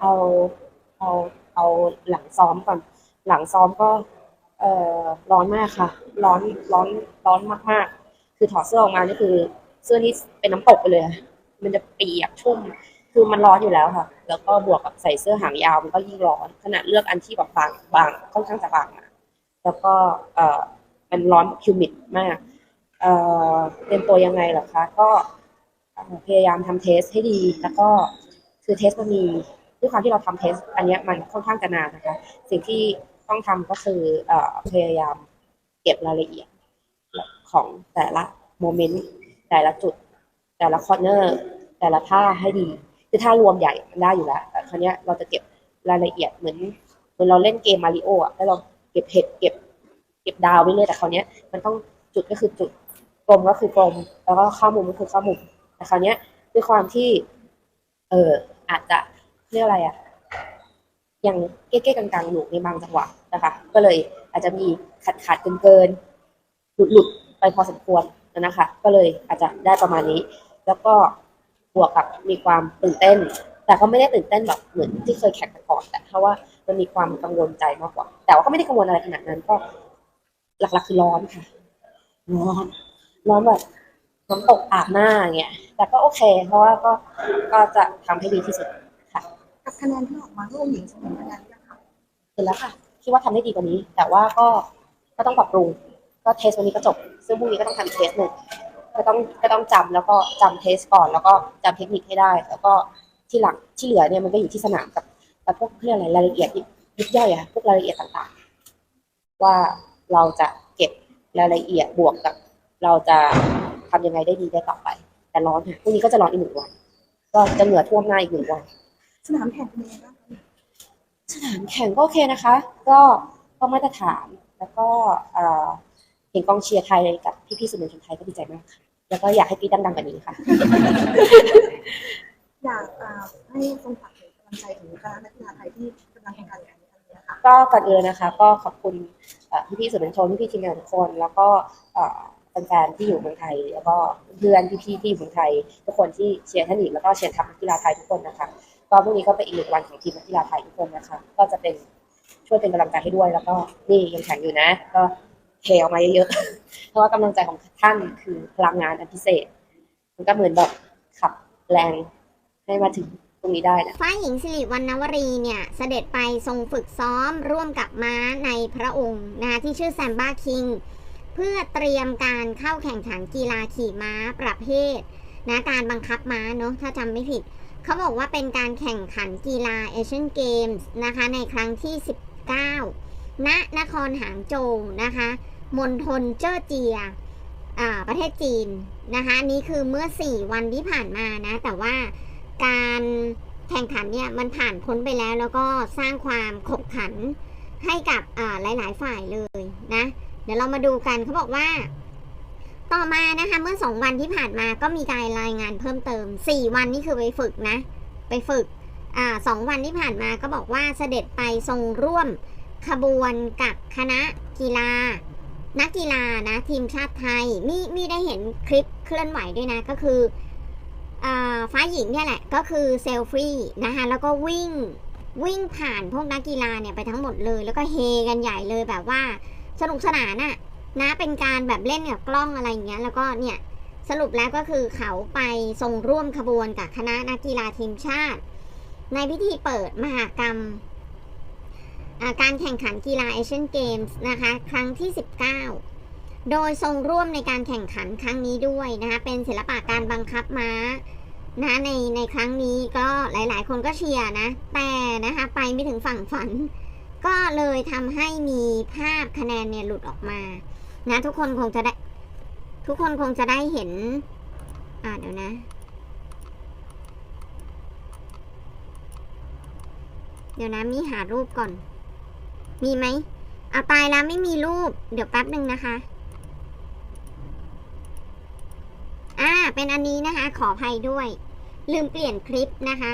เอาเอาเอาหลังซ้อมก่อน หลังซ้อมก็ เอ่อร้อนมากค่ะ ร้อนร้อนร้อนมากๆ คือถอดเสื้อออกมานี่คือ เสื้อนี่เป็นน้ำตกไปเลย มันจะเปียกชุ่ม คือมันร้อนอยู่แล้วค่ะ แล้วก็บวกกับใส่เสื้อหางยาวมันก็ยิ่งร้อนขนาดเลือกอันที่แบบบางบางค่อนข้างจะบางมาแล้วก็เอ่อมันร้อนคิวมิดมาก เอ่อเตรียมตัวยังไงหรอคะ ก็พยายามทำเทสให้ดี แล้วก็คือเทสมันมี ด้วยความที่เราทำเทสอันนี้มันค่อนข้างจะนานนะคะ สิ่งที่ต้องทำก็คืออพยายามเก็บรายละเอียดของแต่ละโมเมนต์แต่ละจุด แต่ละคอร์เนอร์แต่ละท่าให้ดี คือท่ารวมใหญ่มันได้อยู่แล้วแต่คราวนี้เราจะเก็บรายละเอียดเหมือนเหมือนเราเล่นเกมมาริโออะแล้วเราเก็บเห็ดเก็บ เก็บดาวไปเรื่อยแต่คราวนี้มันต้องจุดก็คือจุดกลมก็คือกลม แล้วก็เข้ามุมก็คือเข้ามุมแต่คราวนี้ด้วยความที่ เอออาจจะ เรียกอะไรอะยังเก้ๆกลางๆอยู่ในบางจังหวะนะคะ ก็เลยอาจจะมีขัดขัดเกินเกินๆหลุดหลุดๆไปพอสมควรนะคะ ก็เลยอาจจะได้ประมาณนี้ แล้วก็บวกกับมีความตื่นเต้น แต่ก็ไม่ได้ตื่นเต้นแบบเหมือนที่เคยแข่งมาก่อน แต่เพราะว่ามันมีความกังวลใจมากกว่า แต่ว่าก็ไม่ได้กังวลอะไรขนาดนั้นก็ หลักๆคือร้อนค่ะร้อนร้อนแบบน้ำตกอาบหน้าอย่างเงี้ยแต่ก็โอเค เพราะว่าก็ก็จะทำให้ดีที่สุด กับคะแนนที่ออกมาร่วมหญิงเสมอคะแนนยังคะเสร็จแล้วค่ะคิดว่าทำได้ดีกว่านี้ แต่ว่าก็ก็ต้องปรับปรุง ก็เทสวันนี้ก็จบ ซึ่งพรุ่งนี้ก็ต้องทำอีกเทสหนึ่งก็ต้องก็ต้องจำแล้วก็จำเทสก่อน แล้วก็จำเทคนิคให้ได้ แล้วก็ที่หลังที่เหลือเนี่ยมันก็อยู่ที่สนามกับกับพวกเรื่องอะไรรายละเอียดยิบยิบย่อยอะพวกรายละเอียดต่างๆ ว่าเราจะเก็บรายละเอียดบวกกับ เราจะทำยังไงได้ดีได้ต่อไป แต่ร้อนค่ะพรุ่งนี้ก็จะร้อนอีกหนึ่งวัน ก็จะเหงื่อท่วมหน้าอีกหนึ่งวัน สนามแข่งเป็นยังไงบ้างคะสนามแข่งก็โอเคนะคะ ก็ก็มาตรฐานแล้วก็เอ่อเห็นกองเชียร์ไทยกับพี่ๆสื่อมวลชนไทยก็ดีใจมากค่ะแล้วก็อยากให้ปีดังๆกว่านี้ค่ะ อยากอ่าให้ทรงฝากถึงกำลังใจถึงคณะนักกีฬาไทยที่กำลังแข่งขันในครั้งนี้ค่ะ ก็ก่อนอื่นเลยนะคะ ก็ขอบคุณเอ่อพี่ๆสื่อมวลชนพี่ๆทีมงานทุกคน แล้วก็เอ่อแฟนๆที่อยู่เมืองไทย แล้วก็เพื่อนพี่ๆที่อยู่เมืองไทย ทุกคนที่เชียร์ท่านหญิงแล้วก็เชียร์ทัพนักกีฬาไทยทุกคนนะคะ ก็พรุ่งนี้ก็เป็นอีกหนึ่งวันของทีมนักกีฬาไทยทุกคนนะคะ ก็จะเป็นช่วยเป็นกำลังใจให้ด้วยแล้วก็นี่ยังแข่งอยู่นะ ก็เทออกมาเยอะๆเพราะว่ากำลังใจของท่านคือพลังงานอันพิเศษ มันก็เหมือนแบบขับแรงให้มาถึงตรงนี้ได้นะฟ้าหญิงสิริวรรณวรีเนี่ย เสด็จไปทรงฝึกซ้อมร่วมกับม้าในพระองค์นะคะที่ชื่อแซมบ้าคิงเพื่อเตรียมการเข้าแข่งขันกีฬาขี่ม้าประเภทนะการบังคับม้าเนาะถ้าจำไม่ผิด เขาบอกว่าเป็นการแข่งขันกีฬาเอเชียนเกมส์นะคะ ในครั้งที่ 19 ณ นครหางโจวนะคะ มณฑลเจ้อเจีย ประเทศจีนนะคะนี้คือเมื่อ 4 วันที่ผ่านมานะ แต่ว่าการแข่งขันเนี่ยมันผ่านพ้นไปแล้วแล้วก็สร้างความขบขันให้กับอ่าหลาย ๆ ฝ่ายเลยนะ เดี๋ยวเรามาดูกันเขาบอกว่า ต่อมานะคะเมื่อ 2 วันที่ผ่านมาก็มีการรายงานเพิ่มเติม 4 วันนี่คือไปฝึกนะ ไปฝึกอ่าสองวันที่ผ่านมาก็บอกว่าเสด็จไปทรงร่วมขบวนกับคณะกีฬา นักกีฬานะทีมชาติไทยมีมีได้เห็นคลิปเคลื่อนไหวด้วยนะก็คืออฟ้าหญิงเนี่ยแหละก็คือเซลฟี่นะคะแล้วก็วิ่งวิ่งผ่านพวกนักกีฬาเนี่ยไปทั้งหมดเลย แล้วก็เฮกันใหญ่เลยแบบว่าสนุกสนานอะ นะเป็นการแบบเล่นกับกล้องอะไรอย่างเงี้ย แล้วก็เนี่ยสรุปแล้วก็คือเขาไปทรงร่วมขบวนกับคณะนักกีฬาทีมชาติ ในพิธีเปิดมหากรรม การแข่งขันกีฬาเอเชียนเกมส์นะคะ ครั้งที่ 19 โดยทรงร่วมในการแข่งขันครั้งนี้ด้วยนะคะ เป็นศิลปะการบังคับม้านะในในครั้งนี้ก็หลาย ๆ คนก็เชียร์นะ แต่นะคะไปไม่ถึงฝั่งฝัน ก็เลยทำให้มีภาพคะแนนเนี่ยหลุดออกมา นะทุกคนคงจะได้ ทุกคนคงจะได้เห็น อ่าเดี๋ยวนะ เดี๋ยวนะมีหารูปก่อน มีไหมเอาตายแล้วไม่มีรูป เดี๋ยวแป๊บหนึ่งนะคะ อ่า เป็นอันนี้นะคะ ขออภัยด้วย ลืมเปลี่ยนคลิปนะคะ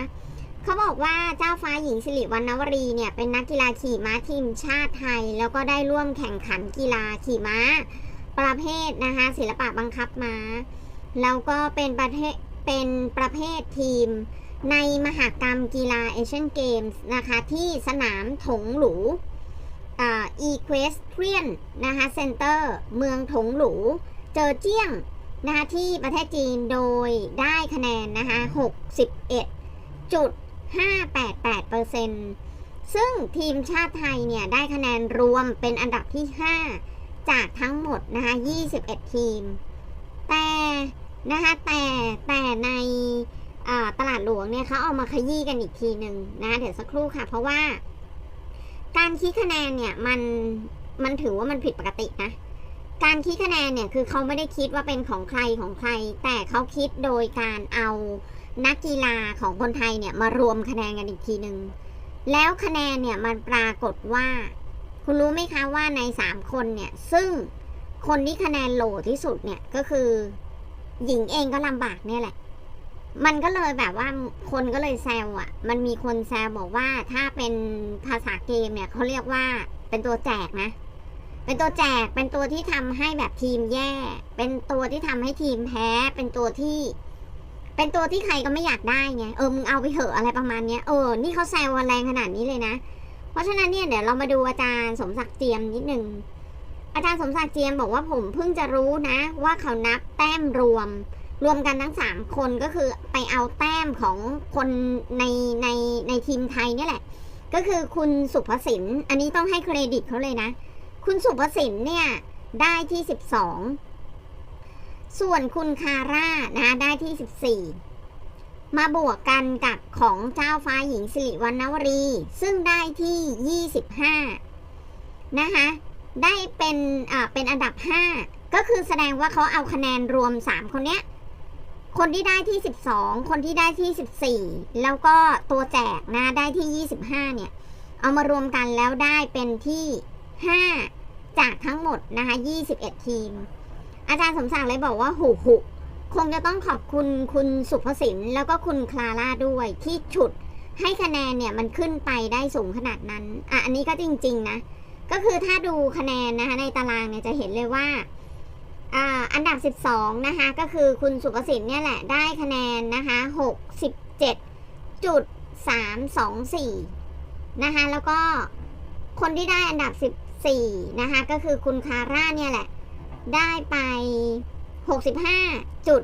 เขาบอกว่าเจ้าฟ้าหญิงสิริวัณณวรีเนี่ยเป็นนักกีฬาขี่ม้าทีมชาติไทย แล้วก็ได้ร่วมแข่งขันกีฬาขี่ม้า ประเภทนะคะศิลปะบังคับม้า แล้วก็เป็นประเภทเป็นประเภททีมในมหากรรมกีฬาเอเชียนเกมส์นะคะที่สนามถงหลูอ่า Equestrian นะคะเซ็นเตอร์เมืองถงหลูเจอเจี้ยงนะคะที่ประเทศจีนโดยได้คะแนนนะคะ61จุด 588เปอร์เซ็นต์ซึ่งทีมชาติไทยเนี่ยได้คะแนนรวมเป็นอันดับที่ 5 จากทั้งหมดนะคะ21 ทีม แต่นะคะแต่แต่ในตลาดหลวงเนี่ยเขาเอามาขยี้กันอีกทีหนึ่งนะเดี๋ยวสักครู่ค่ะ เพราะว่า การคิดคะแนนเนี่ยมันมันถือว่ามันผิดปกตินะการคิดคะแนนเนี่ยคือเขาไม่ได้คิดว่าเป็นของใครของใคร แต่เขาคิดโดยการเอา นักกีฬาของคนไทยเนี่ยมารวมคะแนนกันอีกทีหนึ่งแล้วคะแนนเนี่ยมันปรากฏว่า คุณรู้ไหมคะว่าในสามคนเนี่ย ซึ่งคนที่คะแนนโหลที่สุดเนี่ยก็คือ หญิงเองก็ลำบากเนี่ยแหละ มันก็เลยแบบว่าคนก็เลยแซวอะ่ะ มันมีคนแซวบอกว่าถ้าเป็นภาษาเกมเนี่ยเขาเรียกว่าเป็นตัวแจกนะ เป็นตัวแจกเป็นตัวที่ทำให้แบบทีมแย่ เป็นตัวที่ทำให้ทีมแพ้ เป็นตัวที่ เป็นตัวที่ใครก็ไม่อยากได้ไงเออมึงเอาไปเถอะอะไรประมาณเนี้ยเออนี่เขาแซวแรงขนาดนี้เลยนะ เพราะฉะนั้นเนี่ยเดี๋ยวเรามาดูอาจารย์สมศักดิ์เจียมนิดนึงอาจารย์สมศักดิ์เจียมบอกว่าผมเพิ่งจะรู้นะ ว่าเขานับแต้มรวม รวมกันทั้งสามคนก็คือไปเอาแต้มของคนในในในทีมไทยเนี่ยแหละ ก็คือคุณสุภสินอันนี้ต้องให้เครดิตเขาเลยนะ คุณสุภสินเนี่ยได้ที่ 12 ส่วนคุณคาร่านะได้ที่ 14 มาบวกกันกับของเจ้าฟ้าหญิงสิริวัณณวรี ซึ่งได้ที่ 25 นะคะ ได้เป็นอ่าเป็นอันดับ 5 ก็คือแสดงว่าเขาเอาคะแนนรวม 3 คนเนี้ยคนที่ได้ที่ 12 คนที่ได้ที่ 14 แล้วก็ตัวแจกนะได้ที่ 25 เนี่ย เอามารวมกันแล้วได้เป็นที่ 5 จากทั้งหมดนะคะ 21 ทีม อาจารย์สมศักดิ์เลยบอกว่าหูหุคงจะต้องขอบคุณคุณสุภสินแล้วก็คุณคลาร่าด้วยที่ฉุดให้คะแนนเนี่ยมันขึ้นไปได้สูงขนาดนั้น อะ อันนี้ก็จริง ๆ นะ ก็คือถ้าดูคะแนนนะคะในตารางเนี่ยจะเห็นเลยว่า อ่า อันดับ 12 นะคะ ก็คือคุณสุภสินเนี่ยแหละได้คะแนนนะคะ67จุด324นะคะ แล้วก็คนที่ได้อันดับ 14 นะคะ ก็คือคุณคาร่าเนี่ยแหละ ได้ไป 65จุด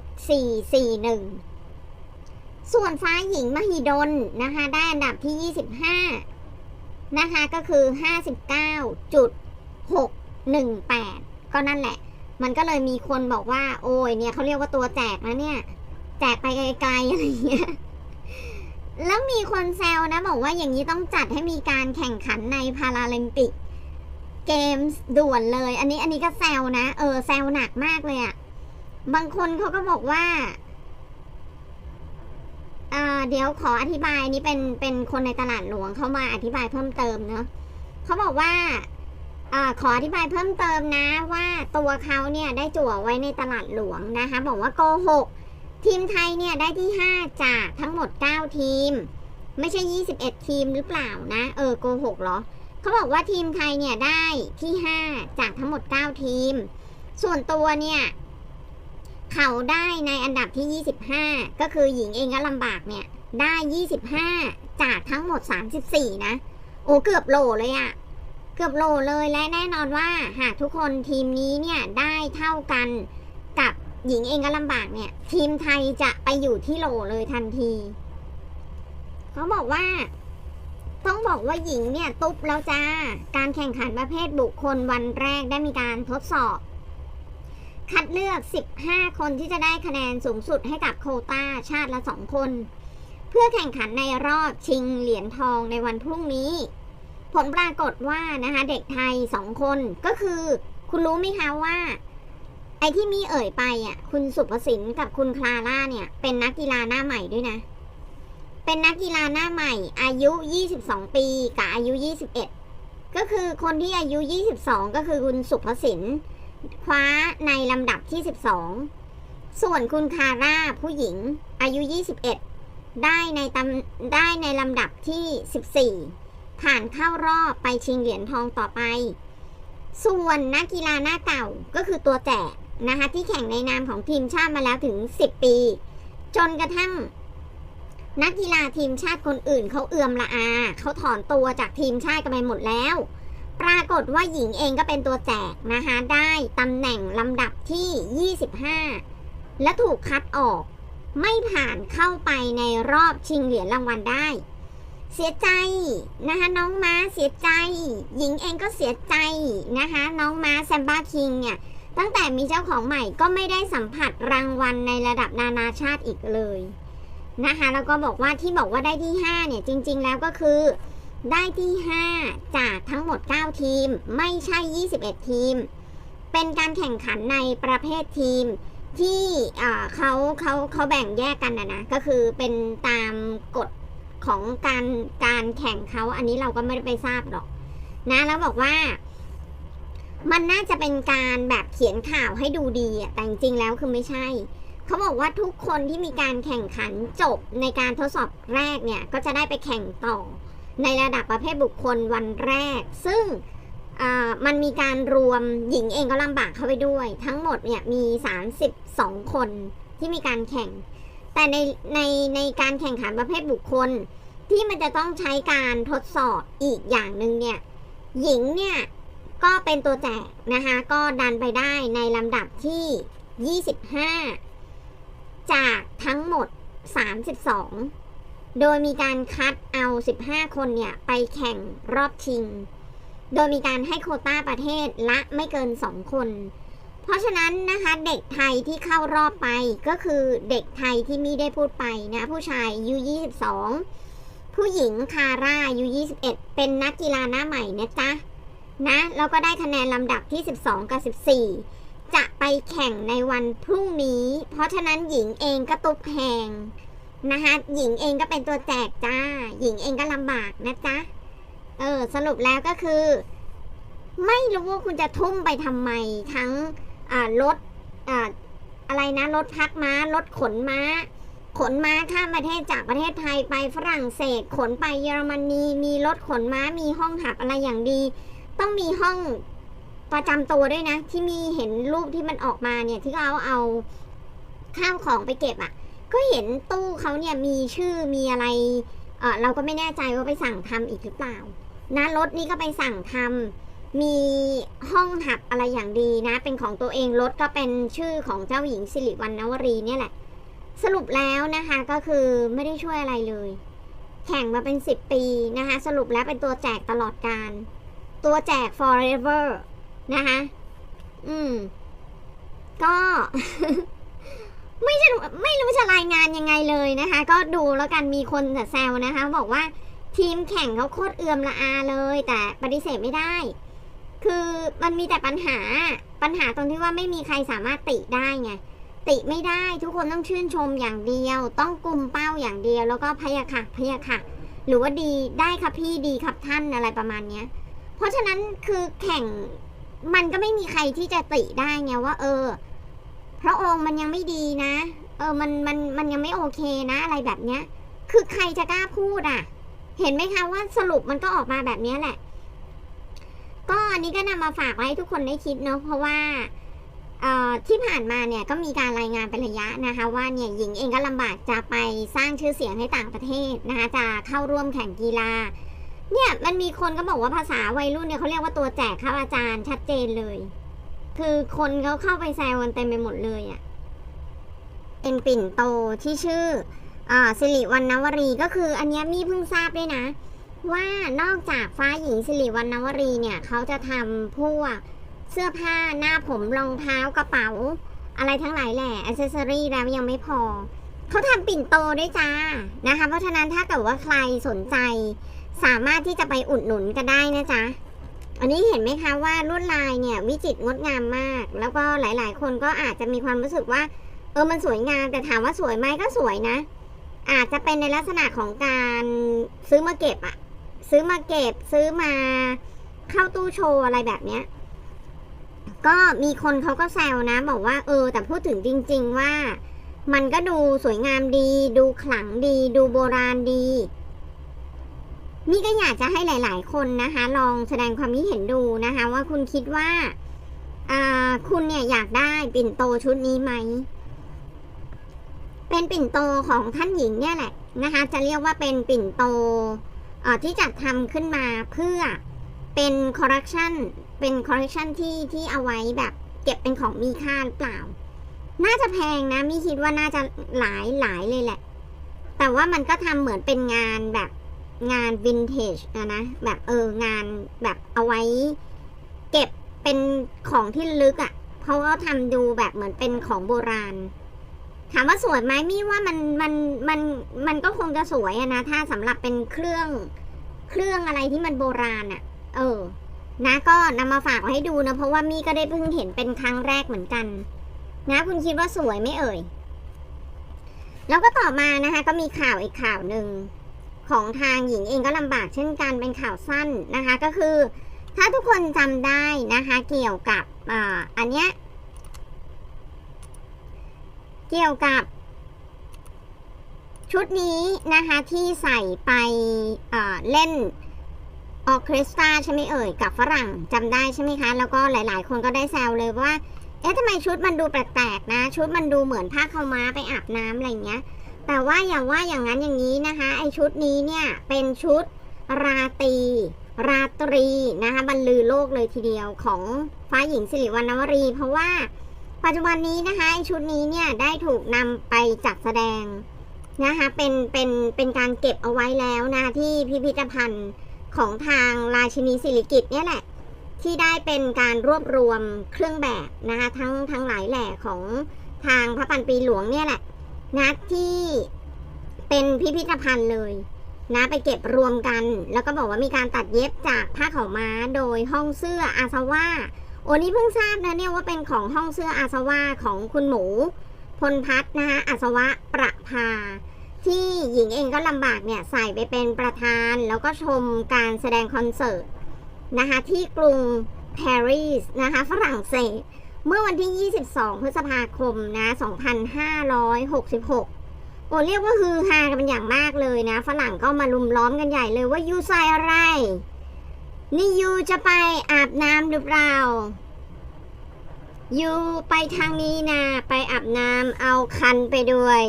441 ส่วนฟ้าหญิงมหิดลนะคะ ได้อันดับที่ 25 นะคะ ก็คือ 59จุด618 ก็นั่นแหละ มันก็เลยมีคนบอกว่า โอ้ยเนี่ยเขาเรียกว่าตัวแจกนะเนี่ย แจกไปไกลๆอะไรเงี้ยแล้วมีคนแซวนะ บอกว่าอย่างนี้ต้องจัดให้มีการแข่งขันในพาราลิมปิก เกมส์ด่วนเลย อันนี้อันนี้ก็แซวนะ เออแซวหนักมากเลยอะ่ะ บางคนเขาก็บอกว่าอ่าเดี๋ยวขออธิบายนี้เป็นเป็นคนในตลาดหลวงเข้ามาอธิบายเพิ่มเติมเนาะเขาบอกว่าอขออธิบายเพิ่มเติมนะว่าตัวเขาเนี่ยได้จั่วไว้ในตลาดหลวงนะคะ บอกว่าโกหกทีมไทยเนี่ยได้ที่ 5 จากทั้งหมด 9 ทีม ไม่ใช่ 21 ทีมหรือเปล่านะ เออโกหกเหรอ เขาบอกว่าทีมไทยเนี่ยได้ที่ 5 จากทั้งหมด 9 ทีม ส่วนตัวเนี่ยเขาได้ในอันดับที่ 25 ก็คือหญิงเองก็ลำบากเนี่ย ได้ 25 จากทั้งหมด 34 นะ โอ้เกือบโหลเลยอะเกือบโหลเลยและแน่นอนว่าหากทุกคนทีมนี้เนี่ยได้เท่ากันกับหญิงเองก็ลำบากเนี่ย ทีมไทยจะไปอยู่ที่โหลเลยทันที เขาบอกว่า ต้องบอกว่าหญิงเนี่ยตุ๊บแล้วจ้า การแข่งขันประเภทบุคคลวันแรกได้มีการทดสอบ คัดเลือก 15 คนที่จะได้คะแนนสูงสุดให้กับโคต้าชาติละ 2 คน เพื่อแข่งขันในรอบชิงเหรียญทองในวันพรุ่งนี้ ผลปรากฏว่านะคะเด็กไทย 2 คนก็คือ คุณรู้ไหมคะว่า ไอ้ที่มีเอ่ยไปอะคุณสุภสินกับคุณคลาร่าเนี่ยเป็นนักกีฬาหน้าใหม่ด้วยนะ เป็นนักกีฬาหน้าใหม่ อายุ 22 ปีกับอายุ 21 ก็คือคนที่อายุ 22 ก็คือคุณสุภสินคว้าในลำดับที่ 12 ส่วนคุณคาร่าผู้หญิง อายุ 21 ได้ในตำได้ในลำดับที่ 14 ผ่านเข้ารอบไปชิงเหรียญทองต่อไป ส่วนนักกีฬาหน้าเก่าก็คือตัวแจกนะคะที่แข่งในนามของทีมชาติมาแล้วถึง 10 ปี จนกระทั่ง นักกีฬาทีมชาติคนอื่นเขาเอือมละอา เขาถอนตัวจากทีมชาติกันไปหมดแล้ว ปรากฏว่าหญิงเองก็เป็นตัวแจกนะคะ ได้ตำแหน่งลำดับที่ 25 และถูกคัดออก ไม่ผ่านเข้าไปในรอบชิงเหรียญรางวัลได้ เสียใจนะคะน้องม้าเสียใจ หญิงเองก็เสียใจนะคะ น้องม้าแซมบ้าคิงเนี่ย ตั้งแต่มีเจ้าของใหม่ก็ไม่ได้สัมผัสรางวัลในระดับนานาชาติอีกเลย นะคะ แล้วก็บอกว่าที่บอกว่าได้ที่ 5 เนี่ย จริง ๆ แล้วก็คือ ได้ที่ 5 จากทั้งหมด 9 ทีม ไม่ใช่ 21 ทีม เป็นการแข่งขันในประเภททีมที่เขาเขาเขาแบ่งแยกกันนะนะ ก็คือเป็นตามกฎของการการแข่งเขาอันนี้เราก็ไม่ได้ไปทราบหรอก นะ แล้วบอกว่า มันน่าจะเป็นการแบบเขียนข่าวให้ดูดีแต่จริงๆแล้วคือไม่ใช่ เขาบอกว่าทุกคนที่มีการแข่งขันจบในการทดสอบแรกเนี่ย ก็จะได้ไปแข่งต่อ ในระดับประเภทบุคคลวันแรก ซึ่งมันมีการรวมหญิงเองก็ลำบากเข้าไปด้วย ทั้งหมดเนี่ยมี 32 คนที่มีการแข่ง แต่ในในในการแข่งขันประเภทบุคคล ที่มันจะต้องใช้การทดสอบอีกอย่างหนึ่งเนี่ยหญิงเนี่ยก็เป็นตัวแจกนะคะ ก็ดันไปได้ในลำดับที่ 25 จากทั้งหมด 32 โดยมีการคัดเอา 15 คนเนี่ย ไปแข่งรอบชิง โดยมีการให้โคต้าประเทศละไม่เกิน 2 คน เพราะฉะนั้นนะคะเด็กไทยที่เข้ารอบไปก็คือเด็กไทยที่มีได้พูดไปนะ ผู้ชายอายุ22 ผู้หญิงคาร่าอายุ21 เป็นนักกีฬาหน้าใหม่นะจ๊ะนะแล้วก็ได้คะแนนลำดับที่ 12 กับ 14 จะไปแข่งในวันพรุ่งนี้ เพราะฉะนั้นหญิงเองก็ตุบแหงนะคะหญิงเองก็เป็นตัวแจกจ้า หญิงเองก็ลำบากนะจ๊ะ เออ สรุปแล้วก็คือ ไม่รู้ว่าคุณจะทุ่มไปทำไม ทั้งรถออะไรนะรถพักม้ารถขนม้า ขนม้าข้ามประเทศจากประเทศไทยไปฝรั่งเศส ขนไปเยอรมนีมีรถขนม้ามีห้องหับอะไรอย่างดี ต้องมีห้อง ประจำตัวด้วยนะ ที่มีเห็นรูปที่มันออกมาเนี่ยที่เขาเอาข้าวของไปเก็บอะ่ะ ก็เห็นตู้เขาเนี่ยมีชื่อมีอะไรเออเราก็ไม่แน่ใจว่าไปสั่งทำอีกหรือเปล่า นะรถนี่ก็ไปสั่งทำมีห้องหับอะไรอย่างดีนะ เป็นของตัวเองรถก็เป็นชื่อของเจ้าหญิงสิริวัณณวรีเนี่ยแหละ สรุปแล้วนะคะก็คือไม่ได้ช่วยอะไรเลย แข่งมาเป็นสิบปีนะคะ สรุปแล้วเป็นตัวแจกตลอดการ ตัวแจก forever นะคะ อืม ก็ ไม่ใช่ไม่รู้จะรายงานยังไงเลยนะคะ ก็ดูแล้วกันมีคนแต่แซวนะคะ บอกว่าทีมแข่งเขาโคตรเอือมละอาเลย แต่ปฏิเสธไม่ได้ คือมันมีแต่ปัญหาปัญหาตรงที่ว่าไม่มีใครสามารถติได้ไงติไม่ได้ทุกคนต้องชื่นชมอย่างเดียว ต้องกลุ่มเป้าอย่างเดียว แล้วก็พยาค่ะพยาค่ะ หรือว่าดีได้ครับพี่ดีครับท่านอะไรประมาณเนี้ย เพราะฉะนั้นคือแข่ง มันก็ไม่มีใครที่จะติได้ไงว่า เออ พระองค์มันยังไม่ดีนะ เออมันมันมันยังไม่โอเคนะอะไรแบบเนี้ย คือใครจะกล้าพูดอะ เห็นไหมคะว่าสรุปมันก็ออกมาแบบเนี้ยแหละ ก็อันนี้ก็นำมาฝากไว้ทุกคนได้คิดเนาะเพราะว่าที่ผ่านมาเนี่ยก็มีการรายงานเป็นระยะนะคะ ว่าเนี่ยหญิงเองก็ลำบากจะไปสร้างชื่อเสียงให้ต่างประเทศนะคะจะเข้าร่วมแข่งกีฬา เนี่ยมันมีคนก็บอกว่าภาษาวัยรุ่นเนี่ยเขาเรียกว่าตัวแจกครับอาจารย์ชัดเจนเลย คือคนเขาเข้าไปแซวกันเต็มไปหมดเลยอะ่ะเป็นปิ่นโตที่ชื่ออ่าสิริวรรณวรีก็คืออันเนี้ยมี่เพิ่งทราบด้วยนะ ว่านอกจากฟ้าหญิงสิริวรรณวรีเนี่ยเขาจะทำพวกเสื้อผ้าหน้าผมรองเท้ากระเป๋า อะไรทั้งหลายแหละอ c เซสซอรี่แล้วยังไม่พอเขาทำปิ่นโตด้วยจ้านะคะ เพราะฉะนั้นถ้าเกิดว่าใครสนใจ สามารถที่จะไปอุดหนุนก็ได้นะจ๊ะอันนี้เห็นไหมคะว่าลวดลายเนี่ยวิจิตรงดงามมาก แล้วก็หลาย ๆ คนก็อาจจะมีความรู้สึกว่า เออมันสวยงามแต่ถามว่าสวยไหมก็สวยนะ อาจจะเป็นในลักษณะของการซื้อมาเก็บอะซื้อมาเก็บซื้อมาเข้าตู้โชว์อะไรแบบเนี้ยก็มีคนเขาก็แซวนะ บอกว่าเออ แต่พูดถึงจริง ๆ ว่า มันก็ดูสวยงามดี ดูขลังดี ดูโบราณดี นี่ก็อยากจะให้หลาย ๆ คนนะคะ ลองแสดงความคิดเห็นดูนะคะ ว่าคุณคิดว่าคุณเนี่ยอยากได้ปิ่นโตชุดนี้ไหม เป็นปิ่นโตของท่านหญิงเนี่ยแหละนะคะ จะเรียกว่าเป็นปิ่นโตที่จัดทำขึ้นมาเพื่อเป็นคอร์รัคชันเป็นคอร์รัคชันที่ที่เอาไว้แบบเก็บเป็นของมีค่าหรือเปล่า น่าจะแพงนะ มีคิดว่าน่าจะหลายหลายเลยแหละ แต่ว่ามันก็ทำเหมือนเป็นงานแบบ งานวินเทจนะนะ แบบเอองานแบบเอาไว้ เก็บเป็นของที่ลึกอะ่ะ เพราะว่าทำดูแบบเหมือนเป็นของโบราณ ถามว่าสวยไหมมี่ว่ามันมันมันมันก็คงจะสวยอะนะ ถ้าสำหรับเป็นเครื่องเครื่องอะไรที่มันโบราณอะเออ นะก็นำมาฝากไว้ให้ดูนะ เพราะว่ามี่ก็ได้เพิ่งเห็นเป็นครั้งแรกเหมือนกัน นะคุณคิดว่าสวยไหมเอ่ยแล้วก็ต่อมานะคะ ก็มีข่าวอีกข่าวหนึ่ง ของทางหญิงเองก็ลำบากเช่นกันเป็นข่าวสั้นนะคะ ก็คือ ถ้าทุกคนจำได้นะคะ เกี่ยวกับออันเนี้ยเกี่ยวกับ ชุดนี้นะคะที่ใส่ไปเล่นออเคสตราใช่ไหมเอ่ยกับฝรั่งจำได้ใช่ไหมคะ แล้วก็หลาย ๆ คนก็ได้แซวเลยว่าเอ๊ะทำไมชุดมันดูแปลกๆนะ ชุดมันดูเหมือนผ้าขาวม้าไปอาบน้ำอะไรเงี้ย แต่ว่าอย่างว่าอย่างนั้นอย่างนี้นะคะ ไอชุดนี้เนี่ยเป็นชุดราตรีราตรีนะคะบรรลือโลกเลยทีเดียวของฟ้าหญิงสิริวัณวรี เพราะว่าปัจจุบันนี้นะคะไอชุดนี้เนี่ยได้ถูกนำไปจัดแสดงนะคะเป็นเป็นเป็นการเก็บเอาไว้แล้วนะที่พิพิธภัณฑ์ของทางราชินีสิริกิตเนี่ยแหละ ที่ได้เป็นการรวบรวมเครื่องแบบนะคะทั้งทั้งหลายแหล่ของทางพระปันปีหลวงเนี่ยแหละ นะที่เป็นพิพิธภัณฑ์เลย นะไปเก็บรวมกัน แล้วก็บอกว่ามีการตัดเย็บจากผ้าขาวม้าโดยห้องเสื้ออาซาว่าโอ้นี่เพิ่งทราบนะเนี่ยว่าเป็นของห้องเสื้ออาซาว่าของคุณหมู พลพัฒน์นะคะอาสวะประภาที่หญิงเองก็ลำบากเนี่ยใส่ไปเป็นประธาน แล้วก็ชมการแสดงคอนเสิร์ตนะคะที่กรุงปารีสนะคะฝรั่งเศส เมื่อวันที่ 22 พฤษภาคมนะ 2566 โอ้เรียกว่าฮือฮากันเป็นอย่างมากเลยนะ ฝรั่งก็มาลุมล้อมกันใหญ่เลยว่ายูใส่อะไร นี่ยูจะไปอาบน้ำหรือเปล่ายูไปทางนี้นะ ไปอาบน้ำเอาคันไปด้วย